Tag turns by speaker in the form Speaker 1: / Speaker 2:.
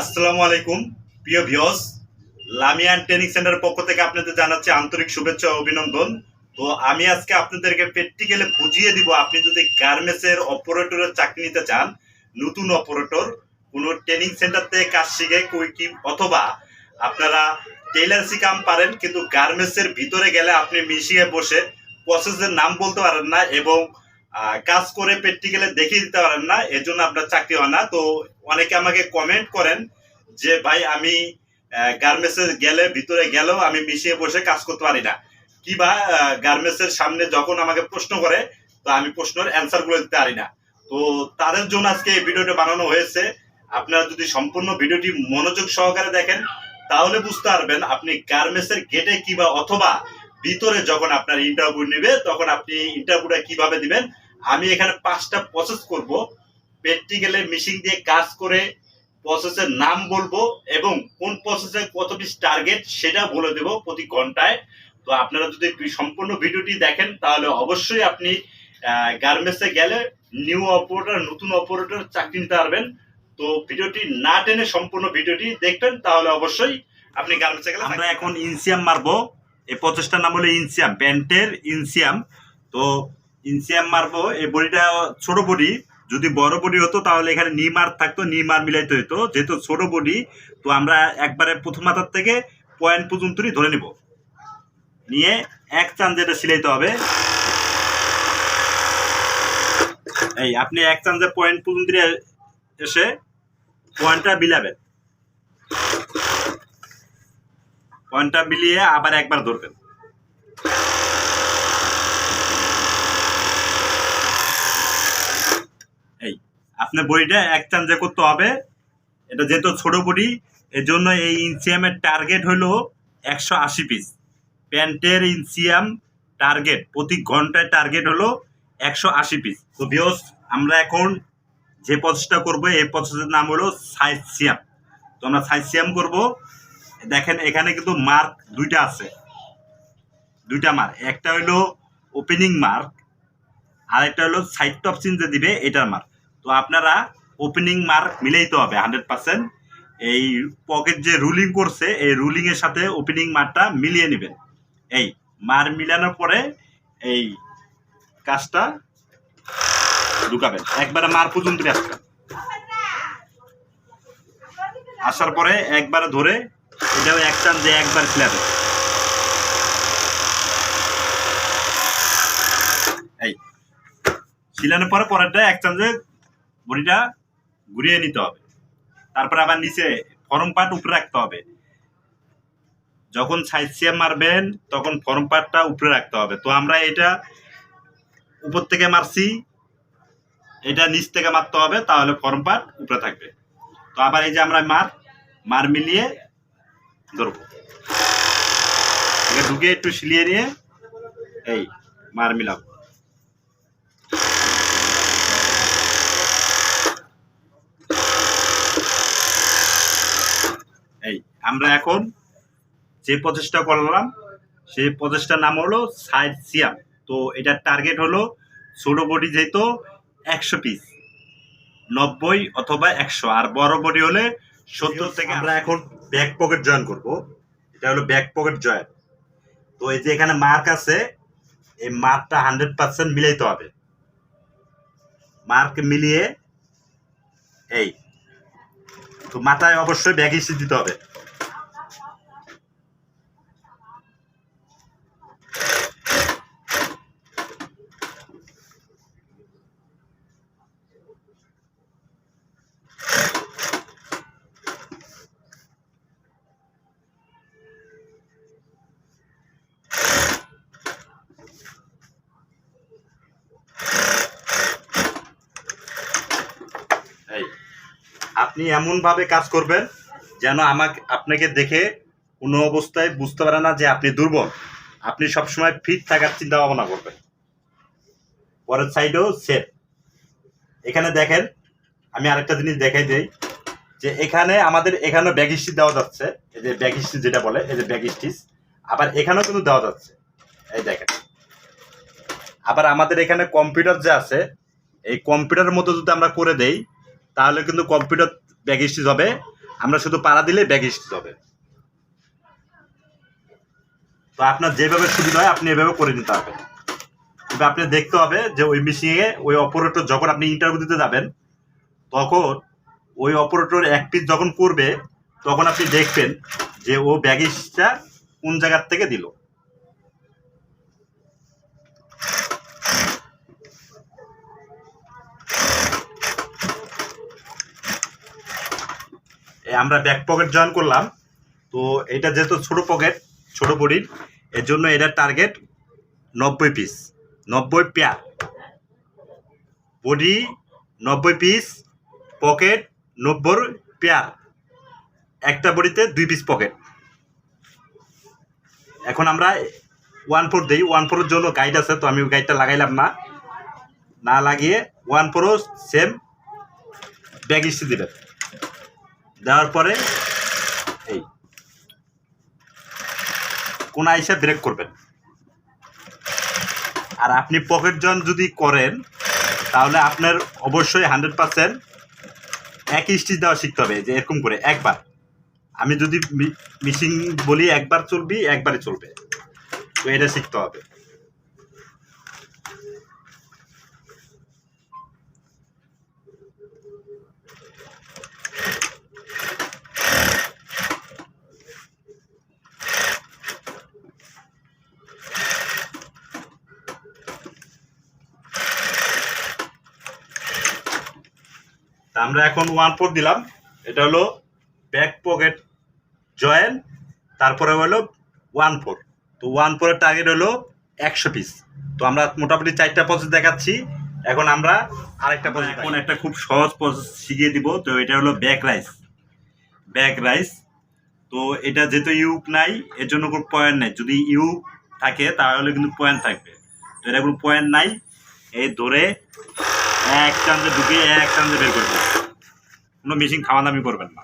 Speaker 1: আসসালামু আলাইকুম, প্রিয় ভিউস লামিয়ান ট্রেনিং সেন্টারের পক্ষ থেকে আপনাদের জানাচ্ছি আন্তরিক শুভেচ্ছা ও অভিনন্দন। তো আমি আজকে আপনাদেরকে প্র্যাকটিক্যালি বুঝিয়ে দিব, আপনি যদি গার্মেন্টসের অপারেটরের চাকরি নিতে চান, নতুন অপারেটর, কোনো ট্রেনিং সেন্টার থেকে কাজ শিখে কই কি, অথবা আপনারা টেইলার্সি কাম পারেন, কিন্তু গার্মেন্টসের ভিতরে গেলে আপনি মিশিয়ে বসে প্রসেসের নাম বলতে পারেন না এবং কাজ করে প্র্যাকটিক্যালে দেখিয়ে দিতে পারেন না, এর জন্য আপনার চাকরি হয় না। তো অনেকে আমাকে কমেন্ট করেন যে, ভাই, আমি গার্মেন্টসে গেলে, ভিতরে গেলেও আমি মিশিয়ে বসে কাজ করতে পারি না। কিবা গার্মেন্টসের সামনে যখন আমাকে প্রশ্ন করে, তো আমি প্রশ্নের অ্যান্সারগুলো দিতে পারি না। তো তাদের জন্য আজকে এই ভিডিওটা বানানো হয়েছে। আপনারা যদি সম্পূর্ণ ভিডিওটি মনোযোগ সহকারে দেখেন, তাহলে বুঝতে পারবেন আপনি গার্মেন্টসের গেটে কিবা অথবা ভিতরে যখন আপনার ইন্টারভিউ নেবে, তখন আপনি ইন্টারভিউটা কীভাবে দিবেন, আমি এখানে পাঁচটা প্রসেস করব। প্র্যাকটিক্যালে মেশিন দিয়ে কাজ করে প্রসেসের নাম বলব এবং কোন প্রসেসে কত পিস টার্গেট সেটা বলে দেবো প্রতি ঘন্টায়। তো আপনারা যদি সম্পূর্ণ ভিডিওটি দেখেন তাহলে অবশ্যই আপনি গার্মেন্টসে গেলে নিউ অপারেটর নতুন অপারেটর চাকরি নিতে পারবেন। তো ভিডিওটি না টেনে সম্পূর্ণ ভিডিওটি দেখবেন তাহলে অবশ্যই আপনি গার্মেন্টসে গেলে আমরা এখন ইনসিয়াম মারবো। এই প্রচেষ্টার নাম হলো ইনসিয়াম প্যান্টের ইনসিয়াম তো ইনসিয়াম মারবো। এই বডিটা ছোট বডি যদি বড় বডি হতো, তাহলে এখানে নিমার থাকতো নিমার মিলাইতে হতো যেহেতু ছোট বডি, তো আমরা একবারে প্রথম মাথার থেকে পয়েন্ট পর্যন্তই ধরে নিব। নিয়ে এক চান যেটা সিলাইতে হবে। এই, আপনি এক চান্সে পয়েন্ট পর্যন্ত এসে পয়েন্টটা বিলাবেন পয়েন্টটা মিলিয়ে আবার একবার ধরবেন এই আপনার বডিটা এক চান্সে করতে হবে, এটা যেহেতু ছোট বডি এর জন্য এই ইনসিয়ামের টার্গেট হলো একশো আশি পিস প্যান্টের ইনসিয়াম টার্গেট প্রতি ঘন্টায় টার্গেট হলো একশো আশি পিস তো বিয়স আমরা এখন যে প্রসেসটা করব, এই প্রসেসের নাম হলো সাইজ সিয়াম তো আমরা সাইজ সিয়াম করব। দেখেন, এখানে কিন্তু মার্ক দুইটা আছে। দুইটা মার্ক একটা হলো ওপেনিং মার্ক আর একটা হলো সাইড টপ চিন যে দিবে, এটার মার্ক তো আপনারা ওপেনিং মার্ক মিলাইতে হবে হান্ড্রেড পার্সেন্ট এই পকেট যে রুলিং করছে, এই রুলিং এর সাথে ওপেনিং মারটা মিলিয়ে নেবেন। এই মার মিলানোর পরে এই কাজটা ঢুকাবেন। একবারে মার পর্যন্ত আসবেন। আসার পরে একবারে ধরে এটাও এক টান যে একবার খিলাবেন এই ছিলানোর পরে পরেরটা এক চান্সে বড়িটা ঘুরিয়ে নিতে হবে। তারপরে আবার নিচে ফরম পার্ট উপরে রাখতে হবে। যখন সাইড সিয়াম মারবেন, তখন ফরম পার্টটা উপরে রাখতে হবে। তো আমরা এটা উপর থেকে মারছি, এটা নিচ থেকে মারতে হবে, তাহলে ফরম পার্ট উপরে থাকবে। তো আবার এই যে আমরা মার মার মিলিয়ে ধরবো। ঢুকে একটু সিলিয়ে নিয়ে এই মার মিলাবো এই আমরা এখন যে প্রচেষ্টা করলাম সেই প্রচেষ্টার নাম হলো সাইড সিয়াম। তো এটার টার্গেট হলো ছোট বডি যেহেতু একশো পিস নব্বই অথবা একশো আর বড় বডি হলে সত্তর থেকে আমরা এখন ব্যাক পকেট জয়েন করব। এটা হলো ব্যাক পকেট জয়েন তো এই যে এখানে মার্ক আছে এই মার্কটা হান্ড্রেড পার্সেন্ট মিলাইতে হবে। মার্ক মিলিয়ে এই। তো মাথায় অবশ্যই ব্যাগ হিসেবে দিতে হবে। আপনি এমনভাবে কাজ করবেন যেন আমাকে, আপনাকে দেখে কোনো অবস্থায় বুঝতে পারে না যে আপনি দুর্বল। আপনি সবসময় ফিট থাকার চিন্তা ভাবনা করবেন। পরের সাইডেও সেট এখানে দেখেন, আমি আরেকটা জিনিস দেখাই দেই, যে এখানে আমাদের এখানেও ব্যাগ স্টিচ দেওয়া যাচ্ছে। এই যে ব্যাগ স্টিচ যেটা বলে, এই যে ব্যাগ স্টিচ আবার এখানেও কিন্তু দেওয়া যাচ্ছে। এই দেখেন। আবার আমাদের এখানে কম্পিউটার যে আছে, এই কম্পিউটারের মতো যদি আমরা করে দেই তাহলে কিন্তু কম্পিউটার ব্যাগ স্টিচ হবে। আমরা শুধু পাড়া দিলে ব্যাগ স্টিচ হবে। তো আপনার যেভাবে সুবিধা হয়, আপনি এভাবে করে নিতে হবে তবে আপনি দেখতে হবে যে ওই মেশিনে ওই অপারেটর যখন আপনি ইন্টারভিউ দিতে যাবেন, তখন ওই অপারেটর এক পিস যখন করবে, তখন আপনি দেখবেন যে ও ব্যাগিসটা কোন জায়গার থেকে দিল। আমরা ব্যাক পকেট জয়েন করলাম। তো এটা যেহেতু ছোট পকেট ছোট বডির এর জন্য এটার টার্গেট নব্বই পিস নব্বই পেয়ার বডি নব্বই পিস পকেট নব্বই পেয়ার একটা বডিতে দুই পিস পকেট এখন আমরা ওয়ান ফোর দিই। ওয়ান ফোরের জন্য গাইড আছে, তো আমি গাইডটা লাগাইলাম না। না লাগিয়ে ওয়ান ফোরও সেম ব্যাগ ইস্টি দেবেন। দেওয়ার পরে এই কোন আইসা ব্রেক করবেন। আর আপনি পকেট জন যদি করেন, তাহলে আপনার অবশ্যই হান্ড্রেড পার্সেন্ট এক স্টিচ দেওয়া শিখতে হবে, যে এরকম করে, একবার। আমি যদি মিশিং বলি, একবার চলবি একবারে চলবে। তো এটা শিখতে হবে। তা আমরা এখন ওয়ান ফোর দিলাম। এটা হলো ব্যাক পকেট জয়েন তারপরে হলো ওয়ান ফোর তো ওয়ান ফোরের টার্গেট হলো একশো পিস তো আমরা মোটামুটি চারটা প্রসেস দেখাচ্ছি। এখন আমরা আরেকটা প্রসেস এখন একটা খুব সহজ প্রসেস শিখিয়ে দিব। তো এটা হলো ব্যাক রাইস ব্যাক রাইস তো এটা যেহেতু ইউক নাই এর জন্য কোনো পয়েন্ট নেই। যদি ইউক থাকে তাহলে কিন্তু পয়েন্ট থাকবে। তো এটা কোনো পয়েন্ট নাই। এই ধরে এক চান্দে ঢুকে এক চান্দে বের করবে কোনো মেশিন খাওয়া দামি করবেন না।